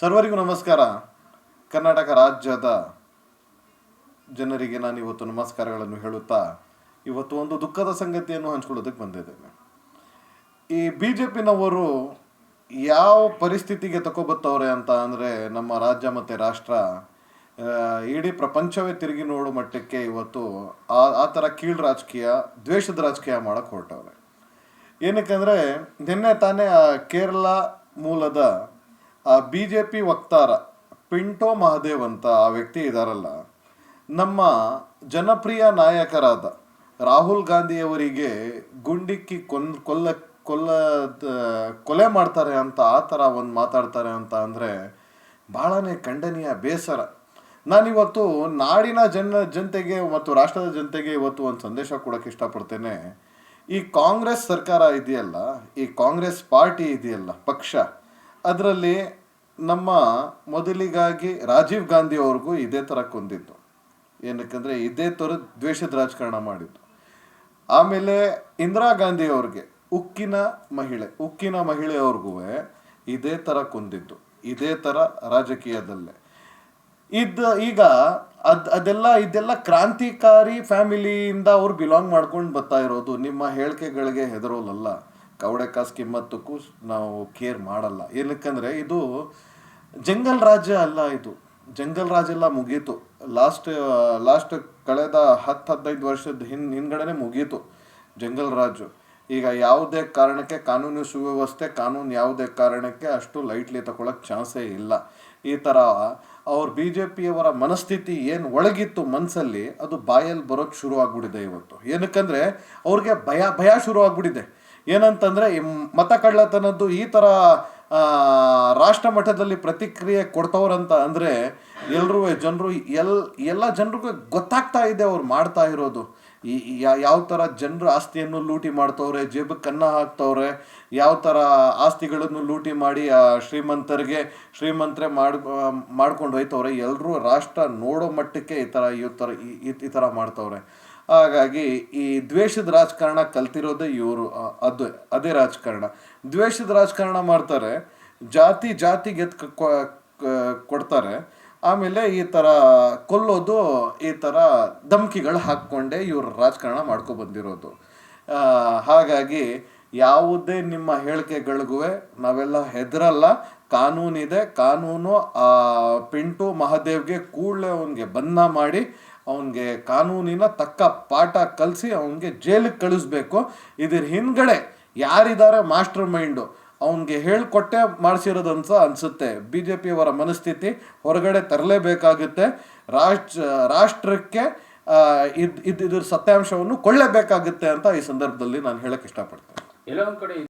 ಸರ್ವರಿಗೂ ನಮಸ್ಕಾರ. ಕರ್ನಾಟಕ ರಾಜ್ಯದ ಜನರಿಗೆ ನಾನು ಇವತ್ತು ನಮಸ್ಕಾರಗಳನ್ನು ಹೇಳುತ್ತಾ, ಇವತ್ತು ಒಂದು ದುಃಖದ ಸಂಗತಿಯನ್ನು ಹಂಚ್ಕೊಳ್ಳೋದಕ್ಕೆ ಬಂದಿದ್ದೇನೆ. ಈ ಬಿ ಜೆ ಪಿನವರು ಯಾವ ಪರಿಸ್ಥಿತಿಗೆ ತಗೊಬತ್ತವ್ರೆ ಅಂತ ಅಂದರೆ, ನಮ್ಮ ರಾಜ್ಯ ಮತ್ತು ರಾಷ್ಟ್ರ ಇಡೀ ಪ್ರಪಂಚವೇ ತಿರುಗಿ ನೋಡೋ ಮಟ್ಟಕ್ಕೆ ಇವತ್ತು ಆ ಆ ಥರ ಕೀಳು ರಾಜಕೀಯ, ದ್ವೇಷದ ರಾಜಕೀಯ ಮಾಡೋಕ್ಕೆ ಹೊರಟವ್ರೆ. ಏನಕ್ಕಂದ್ರೆ ನಿನ್ನೆ ತಾನೇ ಕೇರಳ ಮೂಲದ ಆ ಬಿ ಜೆ ಪಿ ವಕ್ತಾರ ಪಿಂಟೋ ಮಹದೇವ್ ಅಂತ ಆ ವ್ಯಕ್ತಿ ಇದ್ದಾರಲ್ಲ ನಮ್ಮ ಜನಪ್ರಿಯ ನಾಯಕರಾದ ರಾಹುಲ್ ಗಾಂಧಿಯವರಿಗೆ ಗುಂಡಿಕ್ಕಿ ಕೊನ್, ಕೊಲ್ಲ ಕೊಲ್ಲ ಕೊಲೆ ಮಾಡ್ತಾರೆ ಅಂತ ಆ ಥರ ಒಂದು ಮಾತಾಡ್ತಾರೆ ಅಂತ ಅಂದರೆ ಭಾಳನೇ ಖಂಡನೀಯ ಬೇಸರ. ನಾನಿವತ್ತು ನಾಡಿನ ಜನ, ಜನತೆಗೆ ಮತ್ತು ರಾಷ್ಟ್ರದ ಜನತೆಗೆ ಇವತ್ತು ಒಂದು ಸಂದೇಶ ಕೊಡೋಕ್ಕೆ ಇಷ್ಟಪಡ್ತೇನೆ. ಈ ಕಾಂಗ್ರೆಸ್ ಸರ್ಕಾರ ಇದೆಯಲ್ಲ, ಈ ಕಾಂಗ್ರೆಸ್ ಪಾರ್ಟಿ ಇದೆಯಲ್ಲ, ಪಕ್ಷ, ಅದರಲ್ಲಿ ನಮ್ಮ ಮೊದಲಿಗಾಗಿ ರಾಜೀವ್ ಗಾಂಧಿ ಅವ್ರಿಗೂ ಇದೇ ಥರ ಕೊಂದಿದ್ದು ಏನಕ್ಕಂದರೆ ಇದೇ ಥರ ದ್ವೇಷದ ರಾಜಕಾರಣ ಮಾಡಿದ್ದು. ಆಮೇಲೆ ಇಂದಿರಾ ಗಾಂಧಿ ಅವ್ರಿಗೆ, ಉಕ್ಕಿನ ಮಹಿಳೆ, ಉಕ್ಕಿನ ಮಹಿಳೆಯವ್ರಿಗೂ ಇದೇ ಥರ ಕೊಂದಿದ್ದು, ಇದೇ ಥರ ರಾಜಕೀಯದಲ್ಲೇ. ಇದ್ ಈಗ ಅದ್ ಅದೆಲ್ಲ ಇದೆಲ್ಲ ಕ್ರಾಂತಿಕಾರಿ ಫ್ಯಾಮಿಲಿಯಿಂದ ಅವ್ರು ಬಿಲಾಂಗ್ ಮಾಡ್ಕೊಂಡು ಬರ್ತಾ ಇರೋದು. ನಿಮ್ಮ ಹೇಳಿಕೆಗಳಿಗೆ ಹೆದರೋಲಲ್ಲ. ಕವಡೆ ಕಾಸು ಕಿಮ್ಮತ್ತಕ್ಕೂ ನಾವು ಕೇರ್ ಮಾಡಲ್ಲ. ಏನಕ್ಕಂದ್ರೆ ಇದು ಜಂಗಲ್ ರಾಜ್ಯ ಅಲ್ಲ ಇದು. ಜಂಗಲ್ ರಾಜ್ ಎಲ್ಲ ಮುಗೀತು. ಲಾಸ್ಟ್ ಲಾಸ್ಟ್ ಕಳೆದ ಹತ್ತು ಹದಿನೈದು ವರ್ಷದ ಹಿನ್, ಹಿಂದ್ಗಡೆನೆ ಮುಗೀತು ಜಂಗಲ್ ರಾಜು. ಈಗ ಯಾವುದೇ ಕಾರಣಕ್ಕೆ ಕಾನೂನು ಸುವ್ಯವಸ್ಥೆ, ಕಾನೂನು ಯಾವುದೇ ಕಾರಣಕ್ಕೆ ಅಷ್ಟು ಲೈಟ್ಲಿ ತಗೊಳಕ್ ಚಾನ್ಸೇ ಇಲ್ಲ. ಈ ಥರ ಅವ್ರ ಬಿ ಜೆ ಪಿಯವರ ಮನಸ್ಥಿತಿ ಏನು ಒಳಗಿತ್ತು ಮನಸ್ಸಲ್ಲಿ ಅದು ಬಾಯಲ್ಲಿ ಬರೋಕ್ಕೆ ಶುರು ಆಗ್ಬಿಟ್ಟಿದೆ ಇವತ್ತು. ಏನಕ್ಕಂದರೆ ಅವ್ರಿಗೆ ಭಯ ಭಯ ಶುರು ಆಗ್ಬಿಟ್ಟಿದೆ. ಏನಂತಂದರೆ ಈ ಮತ ಕಳ್ಳತನದ್ದು ಈ ಥರ ರಾಷ್ಟ್ರ ಮಟ್ಟದಲ್ಲಿ ಪ್ರತಿಕ್ರಿಯೆ ಕೊಡ್ತವ್ರಂತ ಅಂದರೆ ಎಲ್ಲರೂ ಜನರು ಎಲ್, ಎಲ್ಲ ಜನರಿಗೂ ಗೊತ್ತಾಗ್ತಾ ಇದೆ ಅವ್ರು ಮಾಡ್ತಾ ಇರೋದು. ಈ ಯಾವ ಥರ ಜನರ ಆಸ್ತಿಯನ್ನು ಲೂಟಿ ಮಾಡ್ತವ್ರೆ ಜೇಬಕ್ಕೆ ಕನ್ನ ಹಾಕ್ತವ್ರೆ, ಯಾವ ಥರ ಆಸ್ತಿಗಳನ್ನು ಲೂಟಿ ಮಾಡಿ ಶ್ರೀಮಂತರಿಗೆ ಶ್ರೀಮಂತರೇ ಮಾಡ್ ಮಾಡ್ಕೊಂಡು ಹೋಯ್ತವ್ರೆ ಎಲ್ಲರೂ ರಾಷ್ಟ್ರ ನೋಡೋ ಮಟ್ಟಕ್ಕೆ ಈ ಥರ ಈ ಥರ ಈ ಥರ ಮಾಡ್ತವ್ರೆ. ಹಾಗಾಗಿ ಈ ದ್ವೇಷದ ರಾಜಕಾರಣ ಕಲ್ತಿರೋದೇ ಇವರು ಅದು, ಅದೇ ರಾಜಕಾರಣ. ದ್ವೇಷದ ರಾಜಕಾರಣ ಮಾಡ್ತಾರೆ, ಜಾತಿ ಜಾತಿ ಎತ್ ಕ- ಕೊ- ಕ- ಕೊಡ್ತಾರೆ, ಆಮೇಲೆ ಈ ಥರ ಕೊಲ್ಲೋದು, ಈ ಥರ ಧಮಕಿಗಳು ಹಾಕ್ಕೊಂಡೇ ಇವರು ರಾಜಕಾರಣ ಮಾಡ್ಕೊ ಬಂದಿರೋದು. ಹಾಗಾಗಿ ಯಾವುದೇ ನಿಮ್ಮ ಹೇಳಿಕೆಗಳಿಗೂ ನಾವೆಲ್ಲ ಹೆದರಲ್ಲ ಕಾನೂನಿದೆ, ಕಾನೂನು, ಆ, ಪಿಂಟು ಮಹಾದೇವ್ಗೆ ಕೂಡಲೇ ಅವನಿಗೆ ಬಂಧ ಮಾಡಿ, ಅವನಿಗೆ ಕಾನೂನಿನ ತಕ್ಕ ಪಾಠ ಕಲಿಸಿ ಅವನಿಗೆ ಜೈಲಿಗೆ ಕಳಿಸ್ಬೇಕು. ಇದ್ರ ಹಿಂದ್ಗಡೆ ಯಾರಿದ್ದಾರೆ ಮಾಸ್ಟರ್ ಮೈಂಡು, ಅವನಿಗೆ ಹೇಳಿಕೊಟ್ಟೆ ಮಾಡಿಸಿರೋದಂತ ಅನಿಸುತ್ತೆ. ಬಿ ಜೆ ಪಿಯವರ ಮನಸ್ಥಿತಿ ಹೊರಗಡೆ ತರಲೇಬೇಕಾಗುತ್ತೆ. ರಾಷ್ಟ್ರ, ರಾಷ್ಟ್ರಕ್ಕೆ ಇದು ಇದ್ ಇದ್, ಇದ್ರ ಸತ್ಯಾಂಶವನ್ನು ಕೊಳ್ಳೇಬೇಕಾಗುತ್ತೆ ಅಂತ ಈ ಸಂದರ್ಭದಲ್ಲಿ ನಾನು ಹೇಳಕ್ಕೆ ಇಷ್ಟಪಡ್ತೇನೆ.